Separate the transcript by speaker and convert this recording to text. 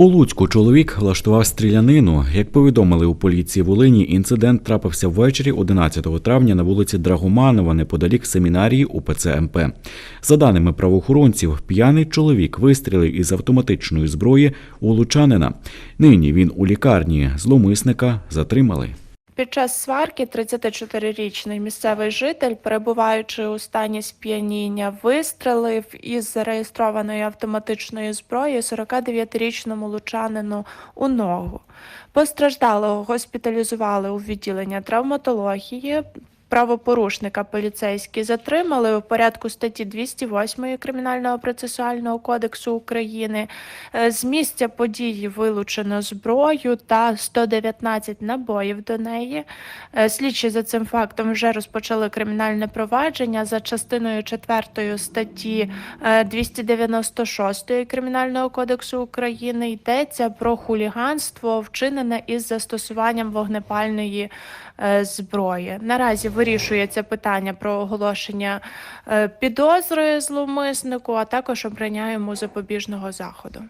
Speaker 1: У Луцьку чоловік влаштував стрілянину. Як повідомили у поліції Волині, інцидент трапився ввечері 11 травня на вулиці Драгоманова неподалік семінарії УПЦ МП. За даними правоохоронців, п'яний чоловік вистрілив із автоматичної зброї у лучанина. Нині він у лікарні. Зловмисника затримали.
Speaker 2: Під час сварки 34-річний місцевий житель, перебуваючи у стані сп'яніння, вистрелив із зареєстрованої автоматичної зброї 49-річному лучанину у ногу. Постраждалого госпіталізували у відділення травматології. Правопорушника поліцейські затримали у порядку статті 208 Кримінального процесуального кодексу України. Е, З місця події вилучено зброю та 119 набоїв до неї. Е, Слідчі за цим фактом вже розпочали кримінальне провадження за частиною 4 статті е, 296 Кримінального кодексу України. Йдеться про хуліганство, вчинене із застосуванням вогнепальної е, зброї. Наразі вирішується питання про оголошення е, підозри зловмиснику, а також обрання йому запобіжного заходу.